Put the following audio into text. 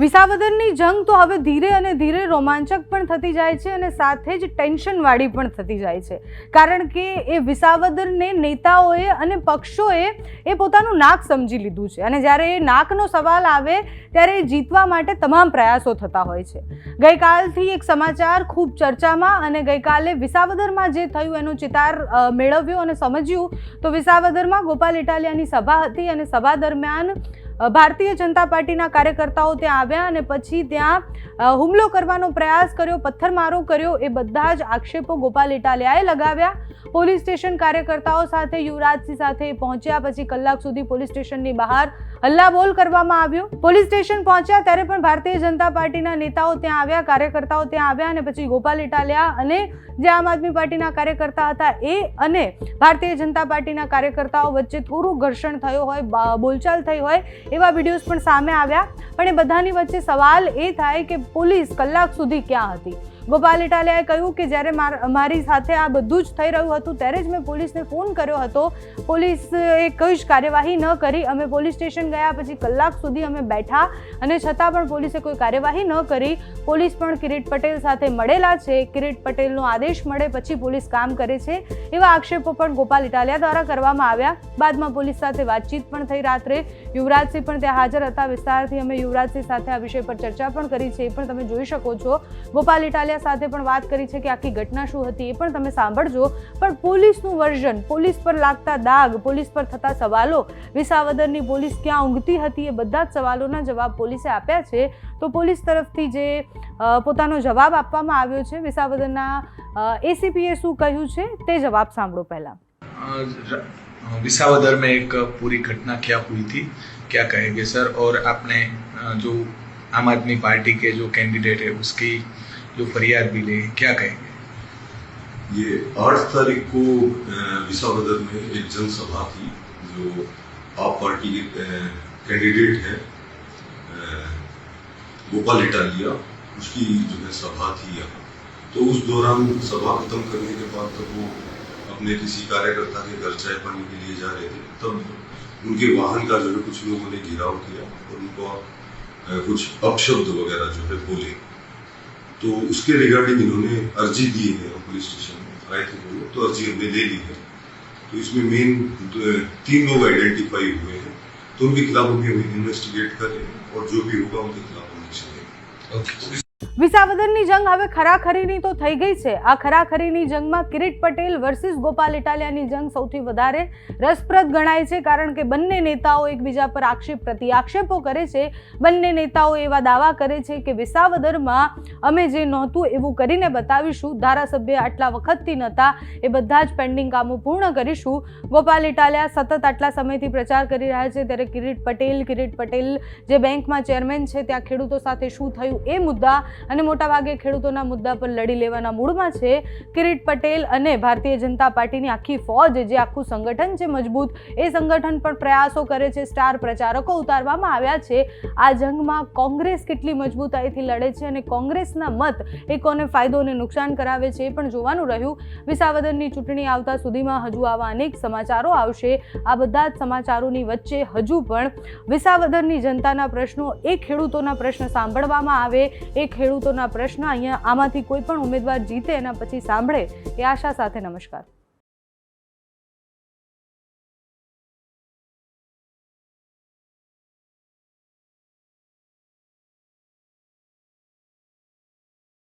વિસાવદરની જંગ તો હવે ધીરે અને ધીરે રોમાંચક પણ થતી જાય છે અને સાથે જ ટેન્શનવાળી પણ થતી જાય છે. કારણ કે એ વિસાવદરને નેતાઓએ અને પક્ષોએ એ પોતાનું નાક સમજી લીધું છે અને જ્યારે એ નાકનો સવાલ આવે ત્યારે એ જીતવા માટે તમામ પ્રયાસો થતા હોય છે. ગઈકાલથી એક સમાચાર ખૂબ ચર્ચામાં અને ગઈકાલે વિસાવદરમાં જે થયું એનો ચિતાર મેળવ્યો અને સમજ્યું તો વિસાવદરમાં ગોપાલ ઇટાલિયાની સભા હતી અને સભા દરમિયાન ભારતીય જનતા પાર્ટીના કાર્યકર્તાઓ ત્યાં આવ્યા અને પછી ત્યાં હુમલો કરવાનો પ્રયાસ કર્યો, પથ્થરમારો કર્યો, એ બધા જ આક્ષેપો ગોપાલ ઇટાલિયાએ લગાવ્યા. પોલીસ સ્ટેશન કાર્યકર્તાઓ સાથે યુવરાજસિંહ સાથે પહોંચ્યા, પછી કલાક સુધી પોલીસ સ્ટેશનની બહાર હલ્લાબોલ કરવામાં આવ્યો. પોલીસ સ્ટેશન પહોંચ્યા ત્યારે પણ ભારતીય જનતા પાર્ટીના નેતાઓ ત્યાં આવ્યા, કાર્યકર્તાઓ ત્યાં આવ્યા અને પછી ગોપાલ ઇટાલિયા અને જે આમ આદમી પાર્ટીના કાર્યકર્તા હતા એ અને ભારતીય જનતા પાર્ટીના કાર્યકર્તાઓ વચ્ચે થોડું ઘર્ષણ થયું હોય બોલચાલ થઈ હોય એવા વિડીયોઝ પણ સામે આવ્યા. પણ એ બધાની વચ્ચે સવાલ એ થાય કે પોલીસ કલાક સુધી ક્યાં હતી? ગોપાલ ઇટાલિયાએ કહ્યું કે જ્યારે માર- સાથે આ બધું જ થઈ રહ્યું હતું, ત્યારે જ મેં પોલીસને ફોન કર્યો હતો. પોલીસે કોઈ જ કાર્યવાહી ન કરી. અમે પોલીસ સ્ટેશન ગયા પછી કલાક સુધી અમે બેઠા અને છતાં પણ પોલીસે કોઈ કાર્યવાહી ન કરી. પોલીસ પણ કિરીટ પટેલ સાથે મળેલા છે. કિરીટ પટેલનો આદેશ મળે પછી પોલીસ કામ કરે છે એવા આક્ષેપો પણ ગોપાલ ઇટાલિયા દ્વારા કરવામાં આવ્યા. બાદમાં પોલીસ સાથે વાતચીત પણ થઈ રાત્રે. યુવરાજસિંહ પણ ત્યાં હાજર હતા. વિસ્તારથી અમે યુવરાજસિંહ સાથે આ વિષય પર ચર્ચા પણ કરી છે. એ પણ તમે જોઈ શકો છો. ગોપાલ ઇટાલિયા સાથે પણ વાત કરી છે કે આખી ઘટના શું હતી એ પણ તમે સાંભળજો પણ પોલીસનું વર્ઝન પોલીસ પર લાગતા દાગ પોલીસ પર થતા સવાલો વિસાવદરની પોલીસ ક્યાં ઊંઘતી હતી એ બધા જ સવાલોના જવાબ પોલીસે આપ્યા છે તો પોલીસ તરફથી જે અ, પોતાનો જવાબ આપવામાં આવ્યો છે વિસાવદરના એસીપીએ શું કહ્યું છે તે જવાબ સાંભળો પહેલા अ, र- विसावदर में एक पूरी घटना क्या हुई थी क्या कहेंगे सर और आपने अ, जो आम आदमी पार्टी के जो कैंडिडेट है उसकी जो फरियाद भी ली, क्या कहेंगे? ये आठ तारीख को विसावदर में एक जनसभा थी, जो आप पार्टी के कैंडिडेट हैं गोपाल इटालिया, उसकी जो है सभा थी यहाँ। तो उस दौरान सभा खत्म करने के बाद तब वो अपने किसी कार्यकर्ता के घर चाय पानी के लिए जा रहे थे। तब उनके वाहन का जो है कुछ लोगों ने घेराव किया और उनको कुछ अपशब्द वगैरह जो है बोले। तो उसके रिगार्डिंग इन्होंने अर्जी दी है पुलिस स्टेशन में आए थे तो अर्जी हमने ले ली है। तो इसमें मेन तीन लोग आइडेंटिफाई हुए हैं। तो उनके खिलाफ भी हम इन्वेस्टिगेट कर रहे हैं और जो भी होगा उनके खिलाफ हम एक्शन વિસાવદરની જંગ હવે ખરાખરીની તો થઈ ગઈ છે. આ ખરાખરીની જંગમાં કિરીટ પટેલ વર્સિસ ગોપાલ ઇટાલિયાની જંગ સૌથી વધારે રસપ્રદ ગણાય છે કારણ કે બંને નેતાઓ એકબીજા પર આક્ષેપ પ્રતિ આક્ષેપો કરે છે. બંને નેતાઓ એવા દાવા કરે છે કે વિસાવદરમાં અમે જે નહોતું એવું કરીને બતાવીશું, ધારાસભ્ય આટલા વખતથી નહોતા, એ બધા જ પેન્ડિંગ કામો પૂર્ણ કરીશું. ગોપાલ ઇટાલિયા સતત આટલા સમયથી પ્રચાર કરી રહ્યા છે ત્યારે કિરીટ પટેલ કિરીટ પટેલ જે બેંકમાં ચેરમેન છે, ત્યાં ખેડૂતો સાથે શું થયું એ મુદ્દા અને મોટાભાગે ખેડૂતોના મુદ્દા પર લડી લેવાના મૂડમાં છે કિરીટ પટેલ અને ભારતીય જનતા પાર્ટીની આખી ફોજ, જે આખું સંગઠન છે મજબૂત, એ સંગઠન પણ પ્રયાસો કરે છે, સ્ટાર પ્રચારકો ઉતારવામાં આવ્યા છે. આ જંગમાં કોંગ્રેસ કેટલી મજબૂતાઈથી લડે છે અને કોંગ્રેસના મત એ કોને ફાયદો અને નુકસાન કરાવે છે એ પણ જોવાનું રહ્યું. વિસાવદનની ચૂંટણી આવતા સુધીમાં હજુ આવા અનેક સમાચારો આવશે. આ બધા જ સમાચારોની વચ્ચે હજુ પણ વિસાવદરની જનતાના પ્રશ્નો, એ ખેડૂતોના પ્રશ્ન સાંભળવામાં આવે, એ ખેડૂતોના પ્રશ્ન અહીંયા આમાંથી કોઈ પણ ઉમેદવાર જીતે એના પછી સાંભળે એ આશા સાથે નમસ્કાર.